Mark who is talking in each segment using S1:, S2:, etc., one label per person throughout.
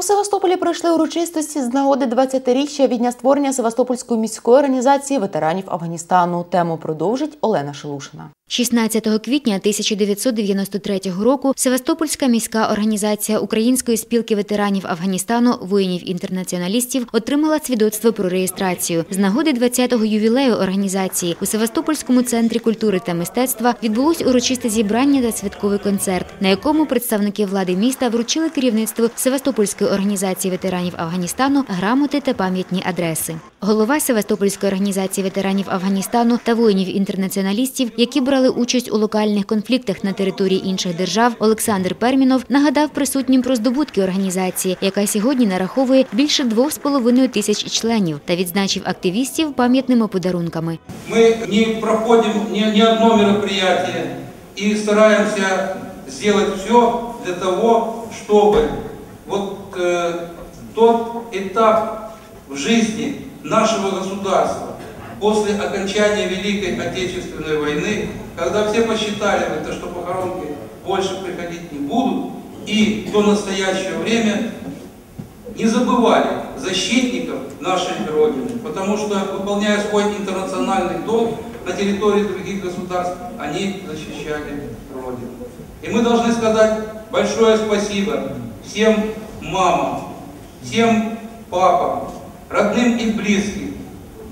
S1: У Севастополі пройшли урочистості з нагоди 20-річчя від дня створення Севастопольської міської організації ветеранів Афганістану. Тему продовжить Олена Шелушина.
S2: 16 квітня 1993 року Севастопольська міська організація Української спілки ветеранів Афганістану воїнів-інтернаціоналістів отримала свідоцтво про реєстрацію. З нагоди 20-го ювілею організації у Севастопольському центрі культури та мистецтва відбулось урочисте зібрання та святковий концерт, на якому представники влади міста вручили керівництву Севастопольської організації ветеранів Афганістану грамоти та пам'ятні адреси. Голова Севастопольської організації ветеранів Афганістану та воїнів-інтернаціоналістів, які брали участь у локальних конфліктах на території інших держав, Олександр Пермінов нагадав присутнім про здобутки організації, яка сьогодні нараховує більше 2,5 тисяч членів, та відзначив активістів пам'ятними подарунками.
S3: Мы не проходим ни, ни одно мероприятие и стараемся сделать все для того, чтобы вот э, тот этап в жизни нашего государства после окончания Великой Отечественной войны, когда все посчитали что похоронки больше приходить не будут, и до настоящего время не забывали защитников нашей Родины, потому что, выполняя свой интернациональный долг на территории других государств, они защищали Родину. И мы должны сказать большое спасибо всем мамам, всем папам, родным и близким,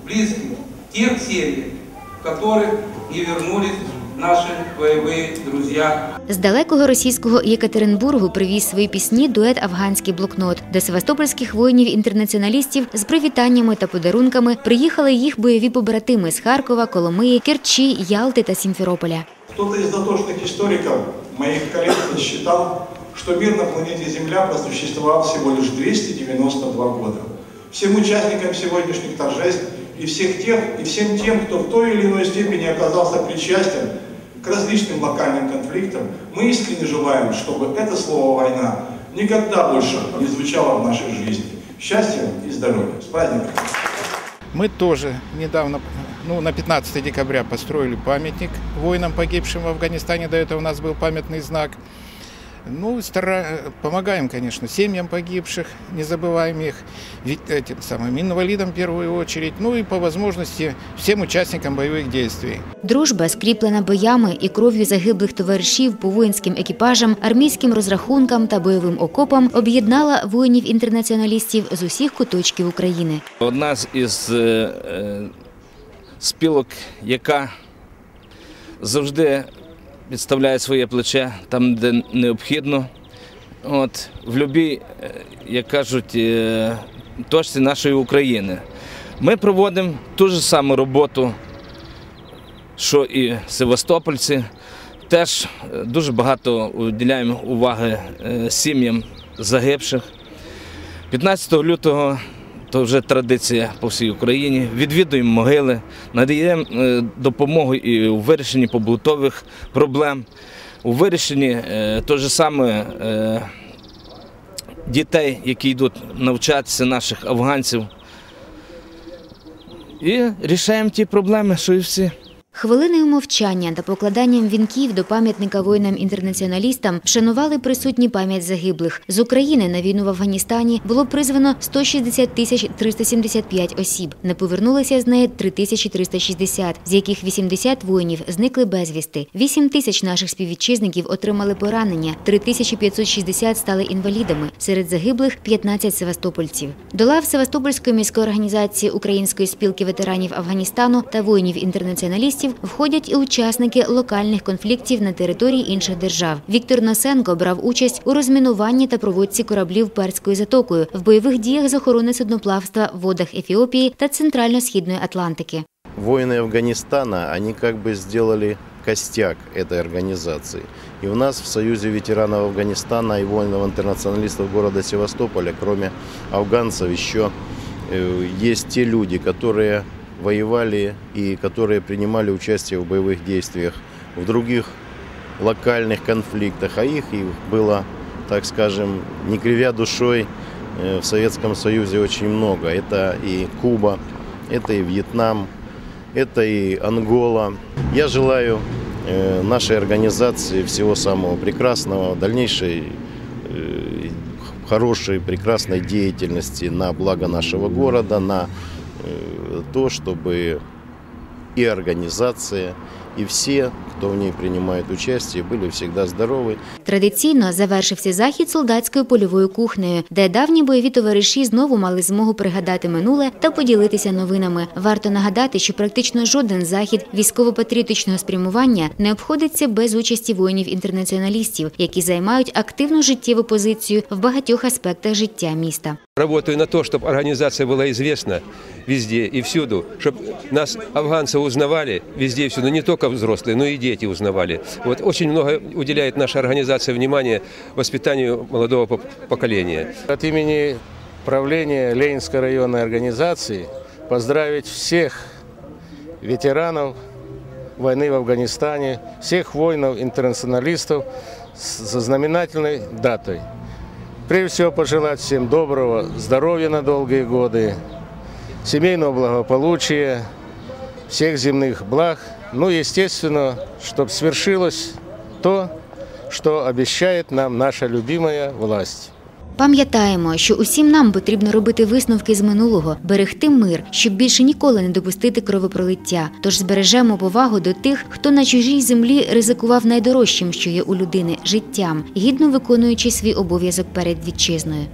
S3: близким тех семей, в которых не вернулись наши боевые друзья
S2: З далекого російського Єкатеринбургу привіз свої пісні дует Афганський блокнот. До севастопольських воїнів-інтернаціоналістів з привітаннями та подарунками приїхали їх бойові побратими з Харкова, Коломиї, Керчі, Ялти та Сімферополя.
S4: Кто-то из дотошных историков, моих коллег, считал, что мир на планете Земля просуществовал всего лишь 292 года. Всем участникам сегодняшних торжеств и всех тех, и всем тем, кто в той или иной степени оказался причастен к различным локальным конфликтам, мы искренне желаем, чтобы это слово «война» никогда больше не звучало в нашей жизни. Счастья и здоровья. С праздником!
S5: Мы тоже недавно, ну, на 15 декабря построили памятник воинам, погибшим в Афганистане. До этого у нас был памятный знак. Ну, стара... помогаем, конечно, семьям погибших, не забываем их, ведь этим самым инвалидам в первую очередь, ну и по возможности всем участникам боевых действий.
S2: Дружба, скріплена боями і кров'ю загиблих товаришів по воїнським екіпажам, армійським розрахункам та бойовим окопам, об'єднала воїнів-інтернаціоналістів з усіх куточків України.
S6: Одна з із е, е, спілок, яка завжди підставляє своє плече там, де необхідно. От, в любій, е, як кажуть, е, точці нашої України. Ми проводимо ту ж саму роботу, що і севастопольці. Теж е, дуже багато уділяємо уваги сім'ям загибших. 15 лютого то вже традиція по всій Україні. Відвідуємо могили, надаємо е, допомогу і у вирішенні побутових проблем, у вирішенні е, то саме е, дітей, які йдуть навчатися, наших афганців. І рішаємо ті проблеми, що і всі.
S2: Хвилиною мовчання та покладанням вінків до пам'ятника воїнам-інтернаціоналістам вшанували присутні пам'ять загиблих. З України на війну в Афганістані було призвано 160 тисяч 375 осіб. Не повернулися з неї 3360, з яких 80 воїнів зникли безвісти. 8 тисяч наших співвітчизників отримали поранення, 3560 стали інвалідами. Серед загиблих 15 севастопольців. До лав Севастопольської міської організації Української спілки ветеранів Афганістану та воїнів-інтернаціоналістів входять і учасники локальних конфліктів на території інших держав. Віктор Носенко брав участь у розмінуванні та проводці кораблів Перською затокою в бойових діях з охорони судноплавства в водах Ефіопії та Центрально-східної Атлантики.
S7: Воины Афганистана, они как бы сделали костяк этой организации. И у нас в Союзе ветеранов Афганистана и воинов-интернационалистов города Севастополя, кроме афганцев, еще э, есть те люди, которые воевали и которые принимали участие в боевых действиях в других локальных конфликтах, а их, их было, так скажем, не кривя душой, э, в Советском Союзе очень много. Это и Куба, это и Вьетнам, это и Ангола. Я желаю э, нашей организации всего самого прекрасного, дальнейшей э, хорошей, прекрасной деятельности на благо нашего города, на то, чтобы и организация, и все, кто в ней принимает участие, были всегда здоровы
S2: Традиційно завершився захід солдатською польовою кухнею, де давні бойові товариші знову мали змогу пригадати минуле та поділитися новинами. Варто нагадати, що практично жоден захід військово-патріотичного спрямування не обходиться без участі воїнів-інтернаціоналістів, які займають активну життєву позицію в багатьох аспектах життя міста.
S8: Работаю на то, чтобы организация была известна везде и всюду, чтобы нас, афганцы, узнавали везде и всюду, не только взрослые, но и Дети узнавали. Вот очень много уделяет наша организация внимания воспитанию молодого поколения.
S9: От имени правления Ленинской районной организации поздравить всех ветеранов войны в Афганистане, всех воинов-интернационалистов со знаменательной датой. Прежде всего пожелать всем доброго здоровья на долгие годы, семейного благополучия, всех земных благ, ну, естественно, чтобы свершилось то, что обещает нам наша любимая власть.
S2: Пам'ятаємо, що усім нам потрібно робити висновки з минулого, берегти мир, щоб більше ніколи не допустити кровопролиття. Тож збережемо повагу до тих, хто на чужій землі ризикував найдорожчим, що є у людини життям, гідно виконуючи свій обов'язок перед вітчизною.